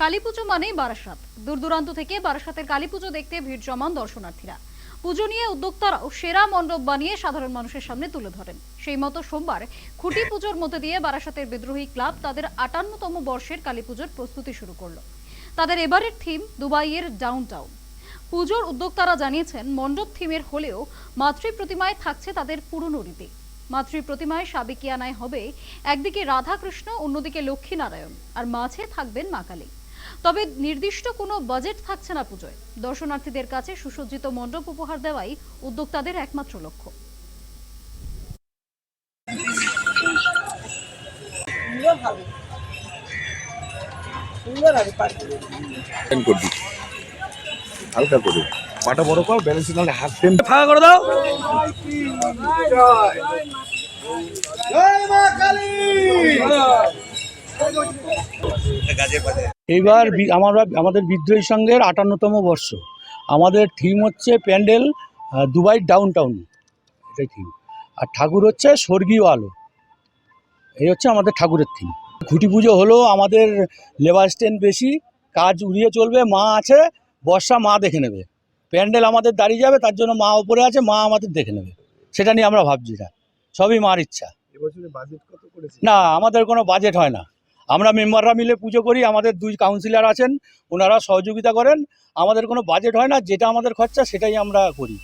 কালী পুজো মানেই বারাসাত। দূর দূরান্ত থেকে বারাসাতের কালী পুজো দেখতে ভিড় জমান দর্শনার্থীরা। পুজো নিয়ে উদ্যোক্তারাও সেরা মণ্ডপ বানিয়ে সাধারণ মানুষের সামনে তুলে ধরেন। সেই মতো সোমবার খুঁটি পুজোর মধ্যে দিয়ে বারাসাতের বিদ্রোহী ক্লাব তাদের আটান্নতম বর্ষের কালী পুজোর প্রস্তুতি শুরু করল। তাদের এবারের থিম দুবাইয়ের ডাউন টাউন পুজোর উদ্যোক্তারা জানিয়েছেন, মণ্ডপ থিমের হলেও মাতৃ প্রতিমায় থাকছে তাদের পুরনো রীতি। মাতৃ প্রতিমায় সাবেকিয়ানায় হবে একদিকে রাধাকৃষ্ণ, অন্যদিকে লক্ষ্মীনারায়ণ। আর মাঝে থাকবেন মা কালী। তবে নির্দিষ্ট কোনো বাজেট থাকছে না পুজোয়। দর্শনার্থীদের কাছে সুসজ্জিত মণ্ডপ উপহার দেওয়াই উদ্যোক্তাদের একমাত্র লক্ষ্য। সুন্দর ভালো সুন্দর হবে পার্টি টেন করবি হালকা করে। পাটা বড় কর ব্যালেন্স নাহলে হাত টেন ফাঁকা করে দাও। এইবার বি- আমরা আমাদের বিদ্রোহী সংঘের আটান্নতম বর্ষ। আমাদের থিম হচ্ছে প্যান্ডেল দুবাই ডাউন টাউন এটাই থিম আর ঠাকুর হচ্ছে স্বর্গীয় আলো। এই হচ্ছে আমাদের ঠাকুরের থিম খুঁটি পুজো হলো আমাদের লেবার স্ট্যান্ড বেশি কাজ উড়িয়ে চলবে মা আছে বর্ষা মা দেখে নেবে। প্যান্ডেল আমাদের দাঁড়িয়ে যাবে তার জন্য মা ওপরে আছে মা আমাদের দেখে নেবে। সেটা নিয়ে আমরা ভাবছি না সবই মার ইচ্ছা। এবছরে বাজেট কত করেছে? না আমাদের কোনো বাজেট হয় না। আমরা মেম্বাররা মিলে পুজো করি, আমাদের দুই কাউন্সিলর আছেন, ওনারা সহযোগিতা করেন। আমাদের কোনো বাজেট হয় না, যেটা আমাদের খরচা সেটাই আমরা করি।